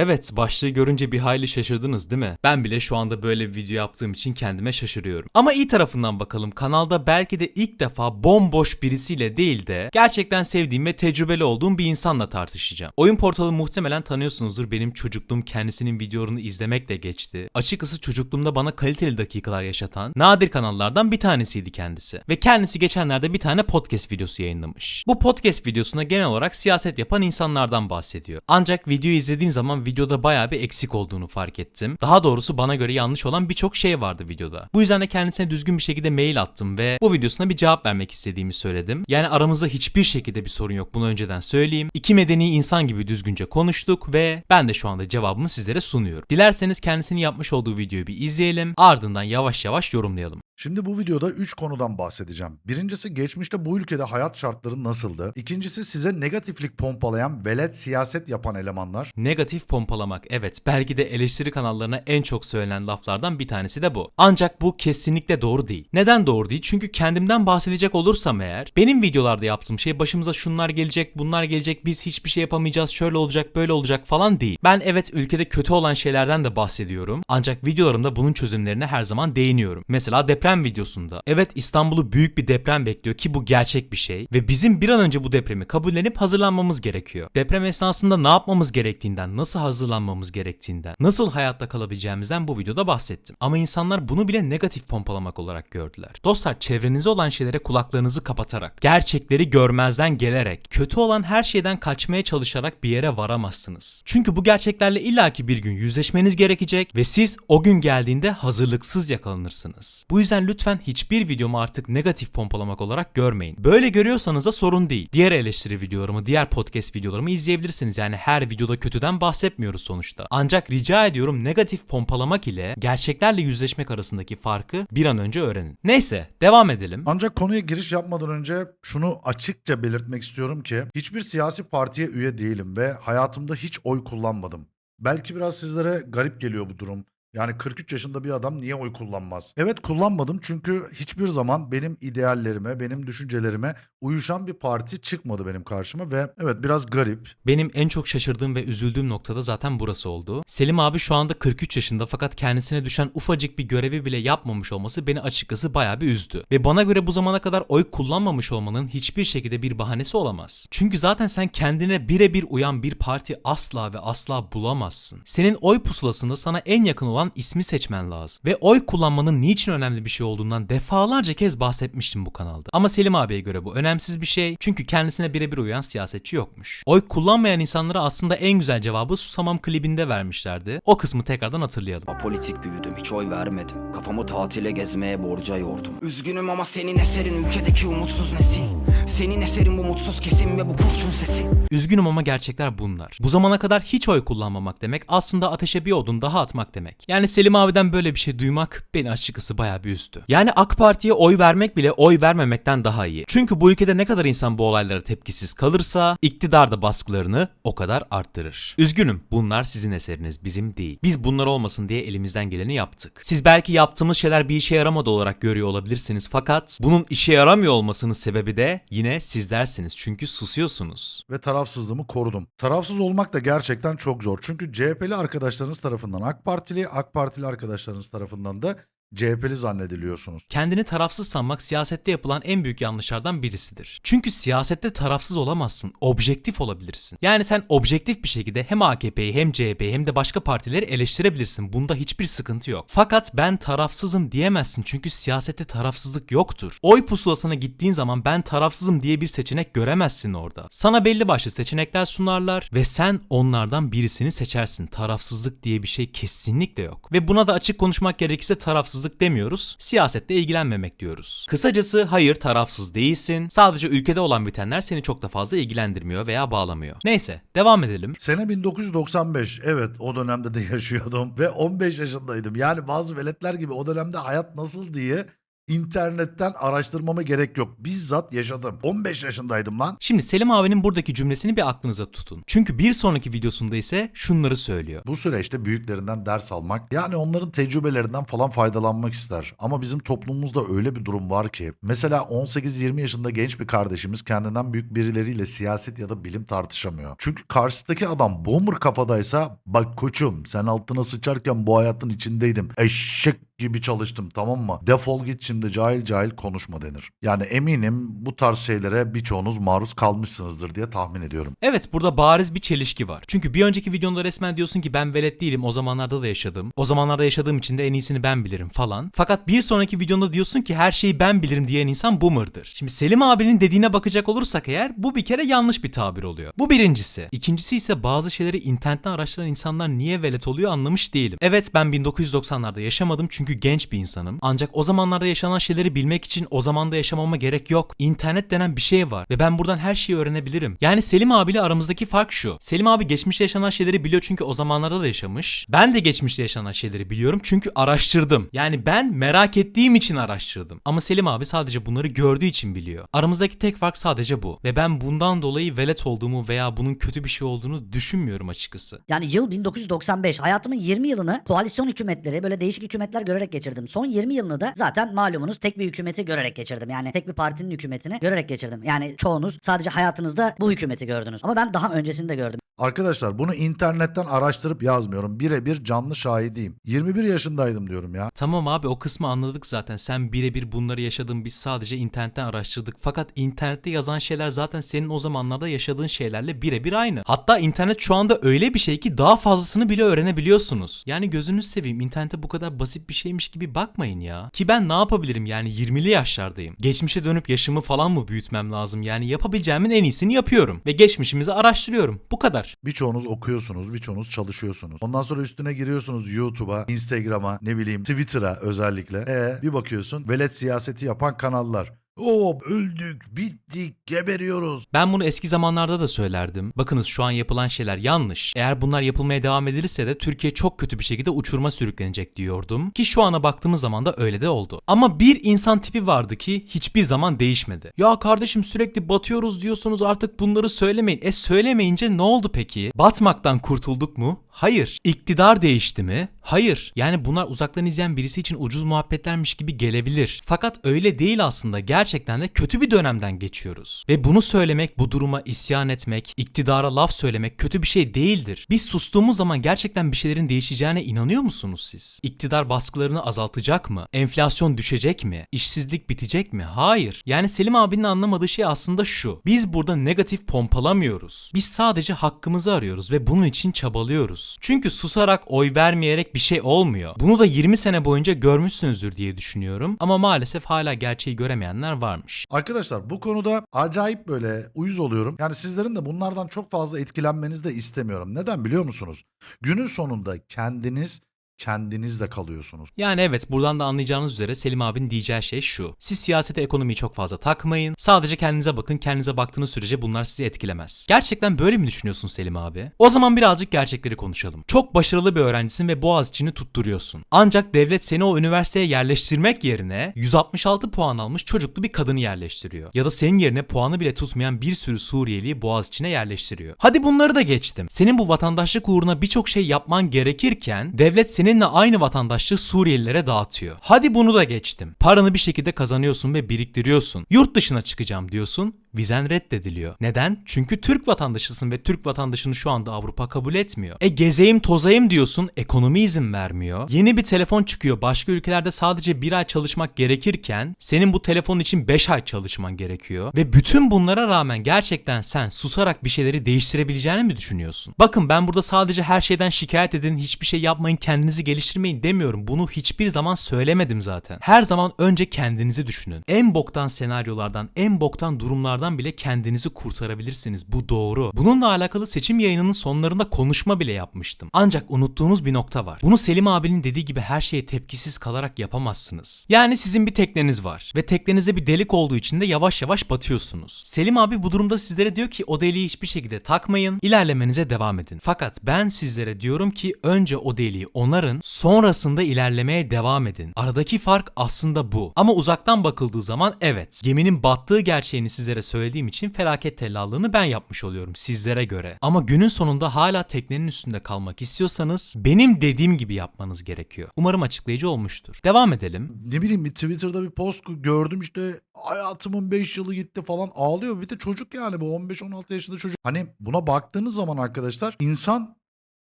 Evet, başlığı görünce bir hayli şaşırdınız değil mi? Ben bile şu anda böyle bir video yaptığım için kendime şaşırıyorum. Ama iyi tarafından bakalım. Kanalda belki de ilk defa bomboş birisiyle değil de gerçekten sevdiğim ve tecrübeli olduğum bir insanla tartışacağım. Oyun portalı muhtemelen tanıyorsunuzdur. Benim çocukluğum kendisinin videolarını izlemekle geçti. Açıkçası çocukluğumda bana kaliteli dakikalar yaşatan nadir kanallardan bir tanesiydi kendisi. Ve kendisi geçenlerde bir tane podcast videosu yayınlamış. Bu podcast videosunda genel olarak siyaset yapan insanlardan bahsediyor. Ancak videoyu izlediğim zaman videoda bayağı bir eksik olduğunu fark ettim. Daha doğrusu bana göre yanlış olan birçok şey vardı videoda. Bu yüzden de kendisine düzgün bir şekilde mail attım ve bu videosuna bir cevap vermek istediğimi söyledim. Yani aramızda hiçbir şekilde bir sorun yok bunu önceden söyleyeyim. İki medeni insan gibi düzgünce konuştuk ve ben de şu anda cevabımı sizlere sunuyorum. Dilerseniz kendisinin yapmış olduğu videoyu bir izleyelim ardından yavaş yavaş yorumlayalım. Şimdi bu videoda 3 konudan bahsedeceğim. Birincisi geçmişte bu ülkede hayat şartları nasıldı? İkincisi size negatiflik pompalayan velet siyaset yapan elemanlar. Negatif pompalamak evet belki de eleştiri kanallarına en çok söylenen laflardan bir tanesi de bu. Ancak bu kesinlikle doğru değil. Neden doğru değil? Çünkü kendimden bahsedecek olursam eğer benim videolarda yaptığım şey başımıza şunlar gelecek bunlar gelecek biz hiçbir şey yapamayacağız şöyle olacak böyle olacak falan değil. Ben evet ülkede kötü olan şeylerden de bahsediyorum. Ancak videolarımda bunun çözümlerine her zaman değiniyorum. Mesela deprem videosunda. Evet İstanbul'u büyük bir deprem bekliyor ki bu gerçek bir şey ve bizim bir an önce bu depremi kabullenip hazırlanmamız gerekiyor. Deprem esnasında ne yapmamız gerektiğinden, nasıl hazırlanmamız gerektiğinden, nasıl hayatta kalabileceğimizden bu videoda bahsettim. Ama insanlar bunu bile negatif pompalamak olarak gördüler. Dostlar çevrenizde olan şeylere kulaklarınızı kapatarak, gerçekleri görmezden gelerek, kötü olan her şeyden kaçmaya çalışarak bir yere varamazsınız. Çünkü bu gerçeklerle illaki bir gün yüzleşmeniz gerekecek ve siz o gün geldiğinde hazırlıksız yakalanırsınız. Bu yüzden lütfen hiçbir videomu artık negatif pompalamak olarak görmeyin. Böyle görüyorsanız da sorun değil. Diğer eleştiri videolarımı, diğer podcast videolarımı izleyebilirsiniz. Yani her videoda kötüden bahsetmiyoruz sonuçta. Ancak rica ediyorum negatif pompalamak ile gerçeklerle yüzleşmek arasındaki farkı bir an önce öğrenin. Neyse devam edelim. Ancak konuya giriş yapmadan önce şunu açıkça belirtmek istiyorum ki hiçbir siyasi partiye üye değilim ve hayatımda hiç oy kullanmadım. Belki biraz sizlere garip geliyor bu durum. Yani 43 yaşında bir adam niye oy kullanmaz? Evet kullanmadım çünkü hiçbir zaman benim ideallerime, benim düşüncelerime uyuşan bir parti çıkmadı benim karşıma ve evet biraz garip. Benim en çok şaşırdığım ve üzüldüğüm noktada zaten burası oldu. Selim abi şu anda 43 yaşında fakat kendisine düşen ufacık bir görevi bile yapmamış olması beni açıkçası bayağı bir üzdü. Ve bana göre bu zamana kadar oy kullanmamış olmanın hiçbir şekilde bir bahanesi olamaz. Çünkü zaten sen kendine birebir uyan bir parti asla ve asla bulamazsın. Senin oy pusulasında sana en yakın olan ismi seçmen lazım. Ve oy kullanmanın niçin önemli bir şey olduğundan defalarca kez bahsetmiştim bu kanalda. Ama Selim abiye göre bu önemsiz bir şey çünkü kendisine birebir uyan siyasetçi yokmuş. Oy kullanmayan insanlara aslında en güzel cevabı Susamam klibinde vermişlerdi. O kısmı tekrardan hatırlayalım. Apolitik büyüdüm hiç oy vermedim Kafamı tatile gezmeye borca yordum Üzgünüm ama senin eserin ülkedeki umutsuz nesil Senin eserin bu mutsuz kesim ve bu kurşun sesi Üzgünüm ama gerçekler bunlar. Bu zamana kadar hiç oy kullanmamak demek aslında ateşe bir odun daha atmak demek. Yani Selim abiden böyle bir şey duymak beni açıkçası bayağı bir üzdü. Yani AK Parti'ye oy vermek bile oy vermemekten daha iyi. Çünkü bu ülkede ne kadar insan bu olaylara tepkisiz kalırsa iktidar da baskılarını o kadar arttırır. Üzgünüm bunlar sizin eseriniz bizim değil. Biz bunlar olmasın diye elimizden geleni yaptık. Siz belki yaptığımız şeyler bir işe yaramadı olarak görüyor olabilirsiniz fakat bunun işe yaramıyor olmasının sebebi de yine sizlersiniz. Çünkü susuyorsunuz. ve tarafsızlığımı korudum. Tarafsız olmak da gerçekten çok zor. Çünkü CHP'li arkadaşlarınız tarafından AK Partili, AK Partili arkadaşlarınız tarafından da CHP'li zannediliyorsunuz. Kendini tarafsız sanmak siyasette yapılan en büyük yanlışlardan birisidir. Çünkü siyasette tarafsız olamazsın, objektif olabilirsin. Yani sen objektif bir şekilde hem AKP'yi hem CHP'yi hem de başka partileri eleştirebilirsin. Bunda hiçbir sıkıntı yok. Fakat ben tarafsızım diyemezsin çünkü siyasette tarafsızlık yoktur. Oy pusulasına gittiğin zaman ben tarafsızım diye bir seçenek göremezsin orada. Sana belli başlı seçenekler sunarlar ve sen onlardan birisini seçersin. Tarafsızlık diye bir şey kesinlikle yok. Ve buna da açık konuşmak gerekirse tarafsızlık demiyoruz. Siyasette ilgilenmemek diyoruz. Kısacası hayır tarafsız değilsin. Sadece ülkede olan bitenler seni çok da fazla ilgilendirmiyor veya bağlamıyor. Neyse devam edelim. Sene 1995. Evet o dönemde de yaşıyordum ve 15 yaşındaydım. Yani bazı veletler gibi o dönemde hayat nasıl diye İnternetten araştırmama gerek yok. Bizzat yaşadım. 15 yaşındaydım lan. Şimdi Selim abinin buradaki cümlesini bir aklınıza tutun. Çünkü bir sonraki videosunda ise şunları söylüyor. Bu süreçte büyüklerinden ders almak, yani onların tecrübelerinden falan faydalanmak ister. Ama bizim toplumumuzda öyle bir durum var ki, mesela 18-20 yaşında genç bir kardeşimiz kendinden büyük birileriyle siyaset ya da bilim tartışamıyor. Çünkü karşısındaki adam boomer kafadaysa, bak koçum sen altına sıçarken bu hayatın içindeydim. Eşek gibi çalıştım tamam mı? Defol git şimdi cahil cahil konuşma denir. Yani eminim bu tarz şeylere birçoğunuz maruz kalmışsınızdır diye tahmin ediyorum. Evet burada bariz bir çelişki var. Çünkü bir önceki videonda resmen diyorsun ki ben velet değilim o zamanlarda da yaşadım. O zamanlarda yaşadığım için de en iyisini ben bilirim falan. Fakat bir sonraki videonda diyorsun ki her şeyi ben bilirim diyen insan boomer'dır. Şimdi Selim abinin dediğine bakacak olursak eğer bu bir kere yanlış bir tabir oluyor. Bu birincisi. İkincisi ise bazı şeyleri internetten araştıran insanlar niye velet oluyor anlamış değilim. Evet ben 1990'larda yaşamadım çünkü genç bir insanım. Ancak o zamanlarda yaşanan şeyleri bilmek için o zamanda yaşamama gerek yok. İnternet denen bir şey var ve ben buradan her şeyi öğrenebilirim. Yani Selim abiyle aramızdaki fark şu. Selim abi geçmişte yaşanan şeyleri biliyor çünkü o zamanlarda da yaşamış. Ben de geçmişte yaşanan şeyleri biliyorum çünkü araştırdım. Yani ben merak ettiğim için araştırdım. Ama Selim abi sadece bunları gördüğü için biliyor. Aramızdaki tek fark sadece bu. Ve ben bundan dolayı velet olduğumu veya bunun kötü bir şey olduğunu düşünmüyorum açıkçası. Yani yıl 1995. Hayatımın 20 yılını koalisyon hükümetleri böyle değişik hükümetler görerek geçirdim. Son 20 yılını da zaten malumunuz tek bir hükümeti görerek geçirdim. Yani tek bir partinin hükümetini görerek geçirdim. Yani çoğunuz sadece hayatınızda bu hükümeti gördünüz. Ama ben daha öncesini de gördüm. Arkadaşlar bunu internetten araştırıp yazmıyorum. Birebir canlı şahidiyim. 21 yaşındaydım diyorum ya. Tamam abi o kısmı anladık zaten. Sen birebir bunları yaşadın biz sadece internetten araştırdık. Fakat internette yazan şeyler zaten senin o zamanlarda yaşadığın şeylerle birebir aynı. Hatta internet şu anda öyle bir şey ki daha fazlasını bile öğrenebiliyorsunuz. Yani gözünüz seveyim internete bu kadar basit bir şeymiş gibi bakmayın ya. Ki ben ne yapabilirim yani 20'li yaşlardayım. Geçmişe dönüp yaşımı falan mı büyütmem lazım? Yani yapabileceğimin en iyisini yapıyorum. Ve geçmişimizi araştırıyorum. Bu kadar. Birçoğunuz okuyorsunuz, birçoğunuz çalışıyorsunuz. Ondan sonra üstüne giriyorsunuz YouTube'a, Instagram'a, ne bileyim Twitter'a özellikle. E bir bakıyorsun velet siyaseti yapan kanallar. Oo öldük, bittik, geberiyoruz. Ben bunu eski zamanlarda da söylerdim. Bakınız şu an yapılan şeyler yanlış. Eğer bunlar yapılmaya devam edilirse de Türkiye çok kötü bir şekilde uçuruma sürüklenecek diyordum. Ki şu ana baktığımız zaman da öyle de oldu. Ama bir insan tipi vardı ki hiçbir zaman değişmedi. Ya kardeşim sürekli batıyoruz diyorsunuz artık bunları söylemeyin. E söylemeyince ne oldu peki? Batmaktan kurtulduk mu? Hayır. İktidar değişti mi? Hayır. Yani bunlar uzaktan izleyen birisi için ucuz muhabbetlermiş gibi gelebilir. Fakat öyle değil aslında. Gerçekten de kötü bir dönemden geçiyoruz. Ve bunu söylemek, bu duruma isyan etmek, iktidara laf söylemek kötü bir şey değildir. Biz sustuğumuz zaman gerçekten bir şeylerin değişeceğine inanıyor musunuz siz? İktidar baskılarını azaltacak mı? Enflasyon düşecek mi? İşsizlik bitecek mi? Hayır. Yani Selim abinin anlamadığı şey aslında şu. Biz burada negatif pompalamıyoruz. Biz sadece hakkımızı arıyoruz ve bunun için çabalıyoruz. Çünkü susarak oy vermeyerek bir şey olmuyor. Bunu da 20 sene boyunca görmüşsünüzdür diye düşünüyorum. Ama maalesef hala gerçeği göremeyenler varmış. Arkadaşlar bu konuda acayip böyle uyuz oluyorum. Yani sizlerin de bunlardan çok fazla etkilenmenizi de istemiyorum. Neden biliyor musunuz? Günün sonunda kendiniz kendinizle kalıyorsunuz. Yani evet buradan da anlayacağınız üzere Selim abinin diyeceği şey şu. Siz siyasete ekonomiyi çok fazla takmayın. Sadece kendinize bakın. Kendinize baktığınız sürece bunlar sizi etkilemez. Gerçekten böyle mi düşünüyorsun Selim abi? O zaman birazcık gerçekleri konuşalım. Çok başarılı bir öğrencisin ve Boğaziçi'ni tutturuyorsun. Ancak devlet seni o üniversiteye yerleştirmek yerine 166 puan almış çocuklu bir kadını yerleştiriyor. Ya da senin yerine puanı bile tutmayan bir sürü Suriyeliyi Boğaziçi'ne yerleştiriyor. Hadi bunları da geçtim. Senin bu vatandaşlık uğruna birçok şey yapman gerekirken devlet seninle aynı vatandaşlığı Suriyelilere dağıtıyor. Hadi bunu da geçtim. Paranı bir şekilde kazanıyorsun ve biriktiriyorsun. Yurt dışına çıkacağım diyorsun. Vizen reddediliyor. Neden? Çünkü Türk vatandaşısın ve Türk vatandaşını şu anda Avrupa kabul etmiyor. E gezeyim tozayım diyorsun ekonomi izin vermiyor. Yeni bir telefon çıkıyor. Başka ülkelerde sadece bir ay çalışmak gerekirken senin bu telefon için 5 ay çalışman gerekiyor. Ve bütün bunlara rağmen gerçekten sen susarak bir şeyleri değiştirebileceğini mi düşünüyorsun? Bakın ben burada sadece her şeyden şikayet edin, hiçbir şey yapmayın, kendinizi geliştirmeyin demiyorum. Bunu hiçbir zaman söylemedim zaten. Her zaman önce kendinizi düşünün. En boktan senaryolardan, en boktan durumlardan laflardan bile kendinizi kurtarabilirsiniz. Bu doğru. Bununla alakalı seçim yayınının sonlarında konuşma bile yapmıştım. Ancak unuttuğunuz bir nokta var. Bunu Selim abinin dediği gibi her şeye tepkisiz kalarak yapamazsınız. Yani sizin bir tekneniz var ve teknenizde bir delik olduğu için de yavaş yavaş batıyorsunuz. Selim abi bu durumda sizlere diyor ki o deliği hiçbir şekilde takmayın, ilerlemenize devam edin. Fakat ben sizlere diyorum ki önce o deliği onarın, sonrasında ilerlemeye devam edin. Aradaki fark aslında bu. Ama uzaktan bakıldığı zaman evet, geminin battığı gerçeğini sizlere söylediğim için felaket tellallığını ben yapmış oluyorum sizlere göre. Ama günün sonunda hala teknenin üstünde kalmak istiyorsanız benim dediğim gibi yapmanız gerekiyor. Umarım açıklayıcı olmuştur. Devam edelim. ne bileyim bir Twitter'da bir post gördüm işte hayatımın 5 yılı gitti falan ağlıyor. Bir de çocuk yani bu 15-16 yaşında çocuk. Hani buna baktığınız zaman arkadaşlar insan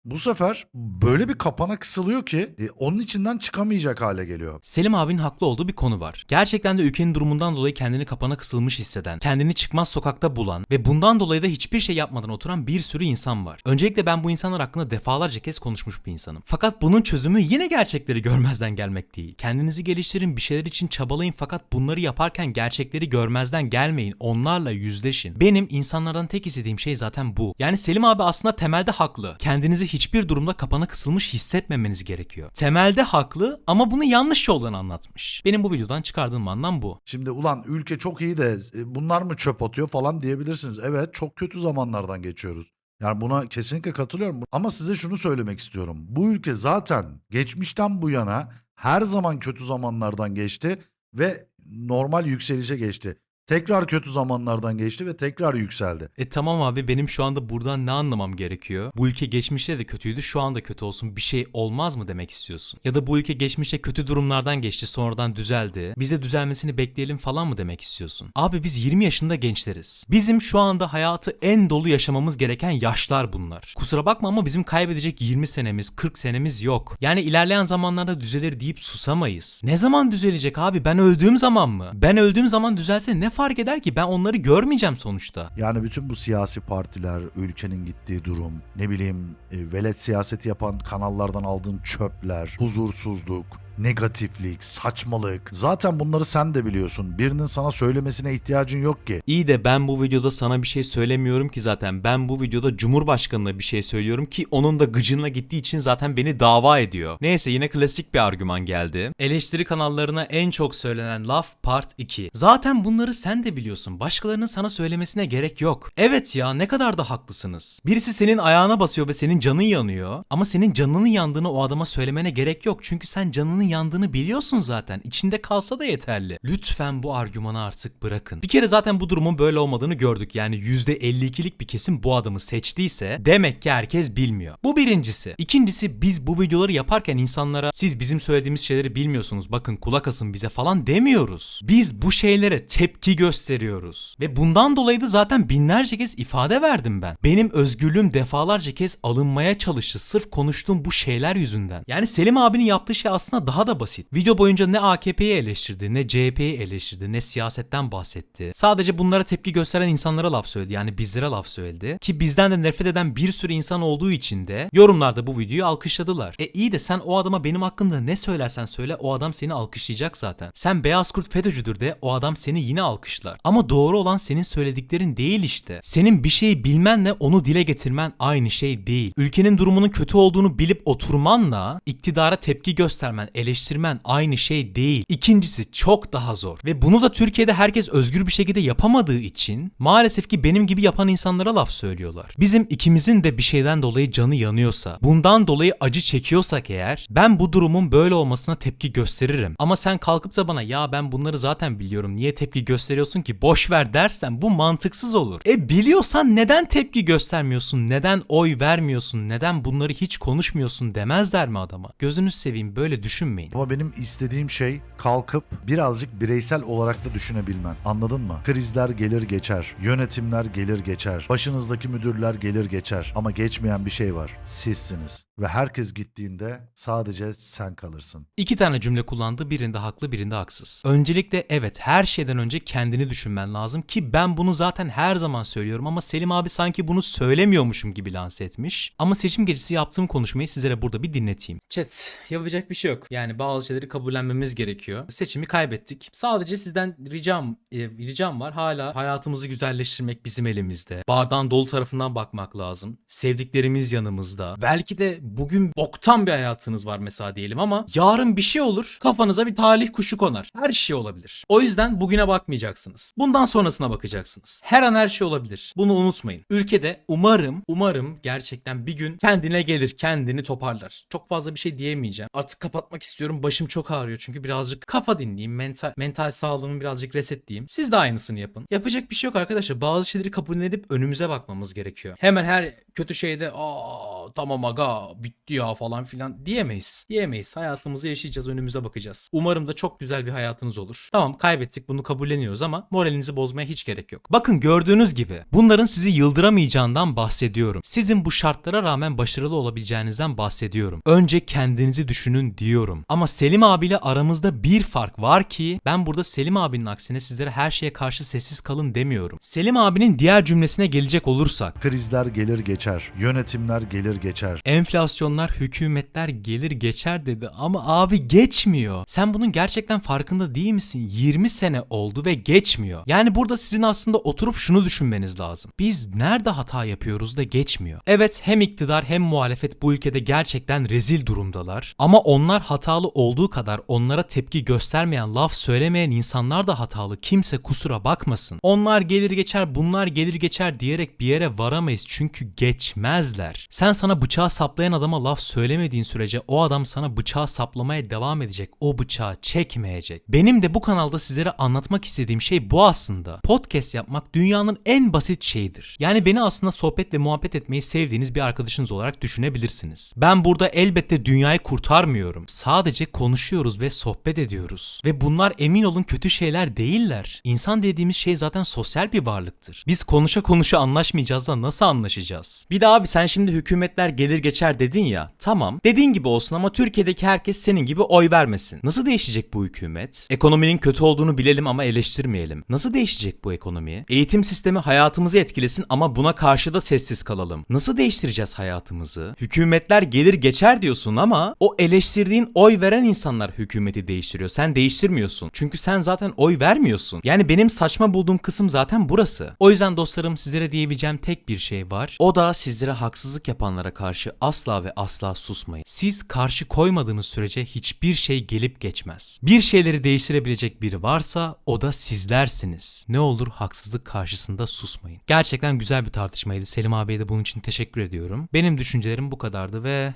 bu sefer böyle bir kapana kısılıyor ki e, onun içinden çıkamayacak hale geliyor. Selim abinin haklı olduğu bir konu var. Gerçekten de ülkenin durumundan dolayı kendini kapana kısılmış hisseden, kendini çıkmaz sokakta bulan ve bundan dolayı da hiçbir şey yapmadan oturan bir sürü insan var. Öncelikle ben bu insanlar hakkında defalarca kez konuşmuş bir insanım. Fakat bunun çözümü yine gerçekleri görmezden gelmek değil. Kendinizi geliştirin, bir şeyler için çabalayın fakat bunları yaparken gerçekleri görmezden gelmeyin. Onlarla yüzleşin. Benim insanlardan tek istediğim şey zaten bu. Yani Selim abi aslında temelde haklı. Kendinizi hiçbir durumda kapana kısılmış hissetmemeniz gerekiyor. Temelde haklı ama bunu yanlış yoldan anlatmış. Benim bu videodan çıkardığım anlam bu. Şimdi ulan ülke çok iyi de e, bunlar mı çöp atıyor falan diyebilirsiniz. Evet çok kötü zamanlardan geçiyoruz. Yani buna kesinlikle katılıyorum. Ama size şunu söylemek istiyorum. Bu ülke zaten geçmişten bu yana her zaman kötü zamanlardan geçti ve normal yükselişe geçti. Tekrar kötü zamanlardan geçti ve tekrar yükseldi. E tamam abi benim şu anda buradan ne anlamam gerekiyor? Bu ülke geçmişte de kötüydü şu anda kötü olsun bir şey olmaz mı demek istiyorsun? Ya da bu ülke geçmişte kötü durumlardan geçti sonradan düzeldi. Bize düzelmesini bekleyelim falan mı demek istiyorsun? Abi biz 20 yaşında gençleriz. Bizim şu anda hayatı en dolu yaşamamız gereken yaşlar bunlar. Kusura bakma ama bizim kaybedecek 20 senemiz 40 senemiz yok. Yani ilerleyen zamanlarda düzelir deyip susamayız. Ne zaman düzelecek abi ben öldüğüm zaman mı? Ben öldüğüm zaman düzelse ne fark eder ki ben onları görmeyeceğim sonuçta. Yani bütün bu siyasi partiler, ülkenin gittiği durum, ne bileyim e, velet siyaseti yapan kanallardan aldığın çöpler, huzursuzluk, negatiflik, saçmalık. Zaten bunları sen de biliyorsun. Birinin sana söylemesine ihtiyacın yok ki. İyi de ben bu videoda sana bir şey söylemiyorum ki zaten. Ben bu videoda Cumhurbaşkanı'na bir şey söylüyorum ki onun da gıcına gittiği için zaten beni dava ediyor. Neyse yine klasik bir argüman geldi. Eleştiri kanallarına en çok söylenen laf part 2. Zaten bunları sen de biliyorsun. Başkalarının sana söylemesine gerek yok. Evet ya ne kadar da haklısınız. Birisi senin ayağına basıyor ve senin canın yanıyor. Ama senin canının yandığını o adama söylemene gerek yok. Çünkü sen canının yandığını biliyorsun zaten. İçinde kalsa da yeterli. Lütfen bu argümanı artık bırakın. Bir kere zaten bu durumun böyle olmadığını gördük. Yani %52'lik bir kesim bu adamı seçtiyse demek ki herkes bilmiyor. Bu birincisi. İkincisi biz bu videoları yaparken insanlara siz bizim söylediğimiz şeyleri bilmiyorsunuz bakın kulak asın bize falan demiyoruz. Biz bu şeylere tepki gösteriyoruz. Ve bundan dolayı da zaten binlerce kez ifade verdim ben. Benim özgürlüğüm defalarca kez alınmaya çalıştı sırf konuştuğum bu şeyler yüzünden. Yani Selim abinin yaptığı şey aslında daha da basit. Video boyunca ne AKP'yi eleştirdi, ne CHP'yi eleştirdi, ne siyasetten bahsetti. Sadece bunlara tepki gösteren insanlara laf söyledi. Yani bizlere laf söyledi. Ki bizden de nefret eden bir sürü insan olduğu için de yorumlarda bu videoyu alkışladılar. E iyi de sen o adama benim hakkımda ne söylersen söyle o adam seni alkışlayacak zaten. Sen beyaz kurt FETÖ'cüdür de o adam seni yine alkışlar. Ama doğru olan senin söylediklerin değil işte. Senin bir şeyi bilmenle onu dile getirmen aynı şey değil. Ülkenin durumunun kötü olduğunu bilip oturmanla iktidara tepki göstermen, eleştirmen aynı şey değil. İkincisi çok daha zor. Ve bunu da Türkiye'de herkes özgür bir şekilde yapamadığı için maalesef ki benim gibi yapan insanlara laf söylüyorlar. Bizim ikimizin de bir şeyden dolayı canı yanıyorsa, bundan dolayı acı çekiyorsak eğer ben bu durumun böyle olmasına tepki gösteririm. Ama sen kalkıp da bana ya ben bunları zaten biliyorum niye tepki gösteriyorsun ki boş ver dersen bu mantıksız olur. E biliyorsan neden tepki göstermiyorsun? Neden oy vermiyorsun? Neden bunları hiç konuşmuyorsun demezler mi adama? Gözünüz seveyim böyle düşünmeyin. Ama benim istediğim şey kalkıp birazcık bireysel olarak da düşünebilmen. Anladın mı? Krizler gelir geçer. Yönetimler gelir geçer. Başınızdaki müdürler gelir geçer. Ama geçmeyen bir şey var. Sizsiniz. Ve herkes gittiğinde sadece sen kalırsın. İki tane cümle kullandı birinde haklı birinde haksız. Öncelikle evet her şeyden önce kendini düşünmen lazım ki ben bunu zaten her zaman söylüyorum ama Selim abi sanki bunu söylemiyormuşum gibi lanse etmiş. Ama seçim gecesi yaptığım konuşmayı sizlere burada bir dinleteyim. Chat yapacak bir şey yok. Yani Yani bazı şeyleri kabullenmemiz gerekiyor. Seçimi kaybettik. Sadece sizden ricam e, ricam var. Hala hayatımızı güzelleştirmek bizim elimizde. Bardağın dolu tarafından bakmak lazım. Sevdiklerimiz yanımızda. Belki de bugün boktan bir hayatınız var mesela diyelim ama yarın bir şey olur. Kafanıza bir talih kuşu konar. Her şey olabilir. O yüzden bugüne bakmayacaksınız. Bundan sonrasına bakacaksınız. Her an her şey olabilir. Bunu unutmayın. Ülkede umarım umarım gerçekten bir gün kendine gelir, kendini toparlar. Çok fazla bir şey diyemeyeceğim. Artık kapatmak istiyorum. Başım çok ağrıyor çünkü birazcık kafa dinleyeyim. Mental, mental sağlığımı birazcık resetleyeyim. Siz de aynısını yapın. Yapacak bir şey yok arkadaşlar. Bazı şeyleri kabul edip önümüze bakmamız gerekiyor. Hemen her kötü şeyde aa tamam aga bitti ya falan filan diyemeyiz. Diyemeyiz. Hayatımızı yaşayacağız, önümüze bakacağız. Umarım da çok güzel bir hayatınız olur. Tamam kaybettik bunu kabulleniyoruz ama moralinizi bozmaya hiç gerek yok. Bakın gördüğünüz gibi bunların sizi yıldıramayacağından bahsediyorum. Sizin bu şartlara rağmen başarılı olabileceğinizden bahsediyorum. Önce kendinizi düşünün diyorum. Ama Selim abiyle aramızda bir fark var ki ben burada Selim abinin aksine sizlere her şeye karşı sessiz kalın demiyorum. Selim abinin diğer cümlesine gelecek olursak Krizler gelir geçer, yönetimler gelir geçer. Enflasyonlar, hükümetler gelir geçer dedi ama abi geçmiyor. Sen bunun gerçekten farkında değil misin? 20 sene oldu ve geçmiyor. Yani burada sizin aslında oturup şunu düşünmeniz lazım. Biz nerede hata yapıyoruz da geçmiyor? Evet hem iktidar hem muhalefet bu ülkede gerçekten rezil durumdalar. Ama onlar hatalı olduğu kadar onlara tepki göstermeyen, laf söylemeyen insanlar da hatalı. Kimse kusura bakmasın. Onlar gelir geçer, bunlar gelir geçer diyerek bir yere varamayız çünkü geçmezler. Sen sana bıçağı saplayan adama laf söylemediğin sürece o adam sana bıçağı saplamaya devam edecek. O bıçağı çekmeyecek. Benim de bu kanalda sizlere anlatmak istediğim şey bu aslında. Podcast yapmak dünyanın en basit şeyidir. Yani beni aslında sohbet ve muhabbet etmeyi sevdiğiniz bir arkadaşınız olarak düşünebilirsiniz. Ben burada elbette dünyayı kurtarmıyorum. Sadece konuşuyoruz ve sohbet ediyoruz. Ve bunlar emin olun kötü şeyler değiller. İnsan dediğimiz şey zaten sosyal bir varlıktır. Biz konuşa konuşa anlaşmayacağız da nasıl anlaşacağız? Bir de abi sen şimdi hükümetler gelir geçer dedin ya. Tamam. Dediğin gibi olsun ama Türkiye'deki herkes senin gibi oy vermesin. Nasıl değişecek bu hükümet? Ekonominin kötü olduğunu bilelim ama eleştirmeyelim. Nasıl değişecek bu ekonomi? Eğitim sistemi hayatımızı etkilesin ama buna karşı da sessiz kalalım. Nasıl değiştireceğiz hayatımızı? Hükümetler gelir geçer diyorsun ama o eleştirdiğin oy veren insanlar hükümeti değiştiriyor. Sen değiştirmiyorsun. Çünkü sen zaten oy vermiyorsun. Yani benim saçma bulduğum kısım zaten burası. O yüzden dostlarım sizlere diyebileceğim tek bir şey var. O da sizlere haksızlık yapanlara karşı asla ve asla susmayın. Siz karşı koymadığınız sürece hiçbir şey gelip geçmez. Bir şeyleri değiştirebilecek biri varsa o da sizlersiniz. Ne olur haksızlık karşısında susmayın. Gerçekten güzel bir tartışmaydı. Selim abiye de bunun için teşekkür ediyorum. Benim düşüncelerim bu kadardı ve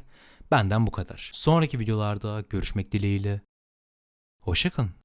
benden bu kadar. Sonraki videolarda görüşmek dileğiyle. Hoşçakalın.